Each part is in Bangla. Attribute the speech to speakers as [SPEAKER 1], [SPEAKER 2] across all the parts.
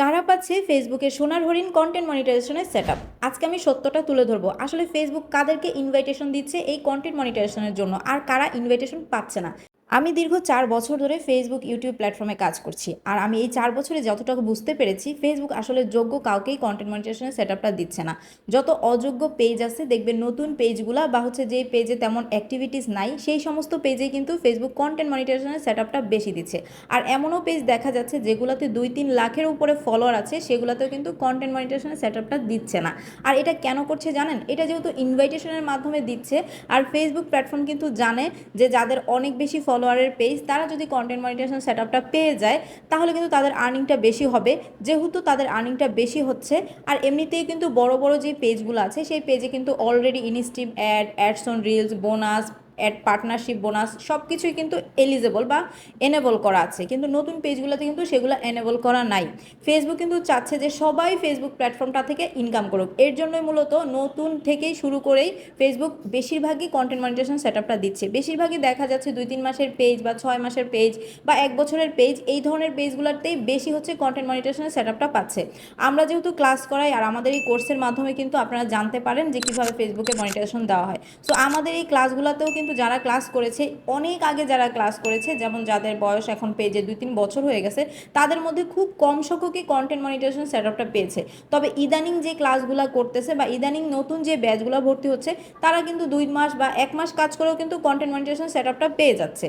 [SPEAKER 1] কারা পাচ্ছে ফেসবুকের সোনার হরিণ কন্টেন্ট মনিটাইজেশনের সেট আজকে আমি সত্যটা তুলে ধরবো। আসলে ফেসবুক কাদেরকে ইনভাইটেশন দিচ্ছে এই কন্টেন্ট মনিটাইজেশনের জন্য? আর কারা ইনভাইটেশন পাচ্ছে না? আমি দীর্ঘ চার বছর ধরে ফেসবুক ইউটিউব প্ল্যাটফর্মে কাজ করছি। আর আমি এই চার বছরে যতটুকু বুঝতে পেরেছি ফেসবুক আসলে যোগ্য কাউকেই কন্টেন্ট মনিটাইজেশনের সেট আপটা দিচ্ছে না। যত অযোগ্য পেজ আছে, দেখবেন নতুন পেজগুলা বা হচ্ছে যে পেজে তেমন অ্যাক্টিভিটিস নাই, সেই সমস্ত পেজে কিন্তু ফেসবুক কন্টেন্ট মনিটাইজেশনের সেট আপটা বেশি দিচ্ছে। আর এমনও পেজ দেখা যাচ্ছে যেগুলোতে দুই তিন লাখের উপরে ফলোয়ার আছে, সেগুলোতেও কিন্তু কন্টেন্ট মনিটাইজেশনের সেট আপটা দিচ্ছে না। আর এটা কেন করছে জানেন? এটা যেহেতু ইনভাইটেশনের মাধ্যমে দিচ্ছে, আর ফেসবুক প্ল্যাটফর্ম কিন্তু জানে যে যাদের অনেক বেশি ফলোয়ারের পেজ তারা যদি কন্টেন্ট মনিটাইজেশন সেট আপটা পেয়ে যায়, তাহলে কিন্তু তাদের আর্নিংটা বেশি হবে। যেহেতু তাদের আর্নিংটা বেশি হচ্ছে, আর এমনিতেই কিন্তু বড় বড় যে পেজগুলো আছে, সেই পেজে কিন্তু already instream ad ads on reels bonus ad partnership bonus সব কিছুই কিন্তু এলিজেবল বা এনেবল করা আছে। কিন্তু নতুন পেজগুলোতে কিন্তু সেগুলো এনেবল করা নাই। ফেসবুক কিন্তু চাচ্ছে যে সবাই ফেসবুক প্ল্যাটফর্মটা থেকে ইনকাম করুক। এর জন্যই মূলত নতুন থেকেই শুরু করেই ফেসবুক বেশিরভাগই কন্টেন্ট মনিটেশন সেট আপটা দিচ্ছে। বেশিরভাগই দেখা যাচ্ছে দুই তিন মাসের পেজ বা ছয় মাসের পেজ বা এক বছরের পেজ এই ধরনের পেজগুলোতেই বেশি হচ্ছে কন্টেন্ট মনিটাইজেশনের সেট আপটা পাচ্ছে। আমরা যেহেতু ক্লাস করাই আর আমাদের এই কোর্সের মাধ্যমে কিন্তু আপনারা জানতে পারেন যে কীভাবে ফেসবুকে মনিটাইজেশন দেওয়া হয়। সো আমাদের এই ক্লাসগুলোতেও কিন্তু যারা ক্লাস করেছে, অনেক আগে যারা ক্লাস করেছে, যেমন যাদের বয়স এখন পেজে দুই তিন বছর হয়ে গেছে, তাদের মধ্যে খুব কম সংখ্যকই কন্টেন্ট মনিটাইজেশন সেট পেয়েছে। তবে ইদানিং যে ক্লাসগুলো করতেছে বা ইদানিং নতুন যে ব্যাচগুলো ভর্তি হচ্ছে, তারা কিন্তু দুই মাস বা এক মাস কাজ করেও কিন্তু কন্টেন্ট মনিটাইজেশন সেট পেয়ে যাচ্ছে।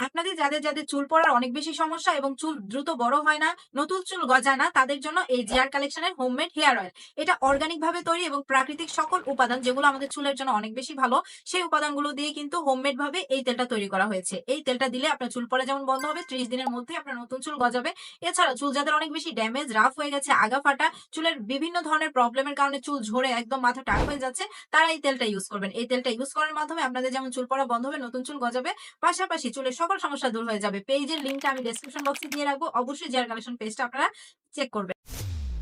[SPEAKER 2] আপনাদের যাদের যাদের চুল পড়ার অনেক বেশি সমস্যা এবং চুল দ্রুত বড় হয় না নতুন চুল গজায় না তাদের জন্য এই জিআর কালেকশনের হোমমেড হেয়ার অয়েল এটা অর্গানিক ভাবে তৈরি এবং প্রাকৃতিক সকল উপাদান যেগুলো আমাদের চুলের জন্য অনেক বেশি ভালো সেই উপাদানগুলো দিয়ে কিন্তু হোমমেড ভাবে এই তেলটা তৈরি করা হয়েছে। এই তেলটা দিলে আপনার চুল পড়া যেমন বন্ধ হবে ত্রিশ দিনের মধ্যে আপনার নতুন চুল গজাবে। এছাড়া চুল যাদের অনেক বেশি ড্যামেজ রাফ হয়ে গেছে আগা ফাটা চুলের বিভিন্ন ধরনের প্রবলেমের কারণে চুল ঝরে একদম মাথা টাক হয়ে যাচ্ছে তারা এই তেলটা ইউজ করবেন। এই তেলটা ইউজ করার মাধ্যমে আপনাদের যেমন চুল পড়া বন্ধ হবে নতুন চুল গজাবে পাশাপাশি চুলের সকল সমস্যা দূর হয়ে যাবে। পেজের লিঙ্কটা আমি ডেসক্রিপশন বক্সে দিয়ে রাখব। অবশ্যই জিয়ার কালেকশন পেজটা আপনারা চেক করবেন।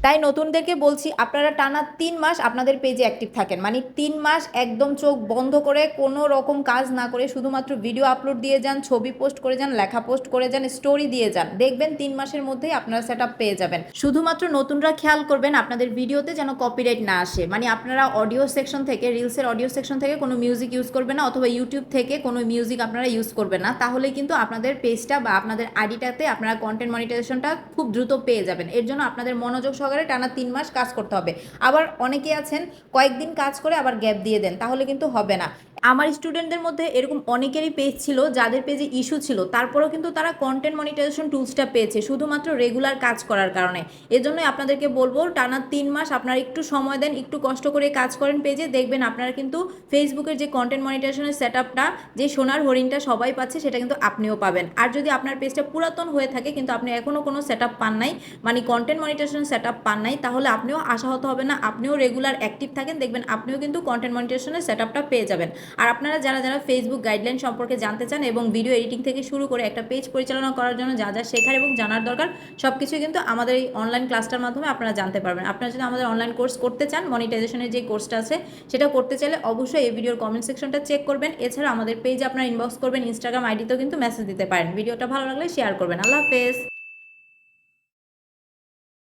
[SPEAKER 1] তাই নতুনদেরকে বলছি, আপনারা টানা তিন মাস আপনাদের পেজে অ্যাক্টিভ থাকেন। মানে তিন মাস একদম চোখ বন্ধ করে কোনো রকম কাজ না করে শুধুমাত্র ভিডিও আপলোড দিয়ে যান, ছবি পোস্ট করে যান, লেখা পোস্ট করে যান স্টোরি দিয়ে যান। দেখবেন তিন মাসের মধ্যেই আপনারা সেট পেয়ে যাবেন। শুধুমাত্র নতুনরা খেয়াল করবেন আপনাদের ভিডিওতে যেন কপিরাইট না আসে। মানে আপনারা অডিও সেকশন থেকে রিলসের অডিও সেকশন থেকে কোনো মিউজিক ইউজ করবেন না, অথবা ইউটিউব থেকে কোনো মিউজিক আপনারা ইউজ করবেন না। তাহলে কিন্তু আপনাদের পেজটা বা আপনাদের আইডিটাতে আপনারা কন্টেন্ট মনিটাইজেশনটা খুব দ্রুত পেয়ে যাবেন। এর জন্য আপনাদের মনোযোগ সহকারে টানা তিন মাস কাজ করতে হবে। আবার অনেকে আছেন, কয়েকদিন কাজ করে আবার গ্যাপ দিয়ে দেন, তাহলে কিন্তু হবে না। আমার স্টুডেন্টদের মধ্যে এরকম অনেকেরই পেজ ছিল, যাদের পেজে ইস্যু ছিল, তারপরেও কিন্তু তারা কন্টেন্ট মনিটাইজেশন টুলসটা পেয়েছে, শুধুমাত্র রেগুলার কাজ করার কারণে। এজন্যই আপনাদেরকে বলব, টানা তিন মাস আপনারা একটু সময় দেন, একটু কষ্ট করে কাজ করেন পেজে দেখবেন আপনারা কিন্তু ফেসবুকের যে কন্টেন্ট মনিটাইজেশনের সেট আপটা যে সোনার হরিণটা সবাই পাচ্ছে, সেটা কিন্তু আপনিও পাবেন। আর যদি আপনার পেজটা পুরাতন হয়ে থাকে, কিন্তু আপনি এখনও কোনো সেট পান নাই মানে কন্টেন্ট মনিটাইজেশন সেট পান নাই, তাহলে আপনিও আশাহত হবে না, আপনিও রেগুলার অ্যাক্টিভ থাকেন, দেখবেন আপনিও কিন্তু কন্টেন্ট মনিটাইজেশনের সেট পেয়ে যাবেন। আর আপনারা যারা যারা ফেসবুক গাইডলাইন সম্পর্কে জানতে চান এবং ভিডিও এডিটিং থেকে শুরু করে একটা পেজ পরিচালনা করার জন্য যা যা শেখার এবং জানার দরকার সব কিছুই কিন্তু আমাদের এই অনলাইন ক্লাসটার মাধ্যমে আপনারা জানতে পারবেন। আপনারা যদি আমাদের অনলাইন কোর্স করতে চান মনিটাইজেশনের যে কোর্সটা আছে, সেটা করতে চাইলে অবশ্যই এই ভিডিওর কমেন্ট সেকশনটা চেক করবেন। এছাড়া আমাদের পেজে আপনারা ইনবক্স করবেন ইনস্টাগ্রাম আইডিতেও কিন্তু মেসেজ দিতে পারেন। ভিডিওটা ভালো লাগলে শেয়ার করবেন। আল্লাহ হাফেজ।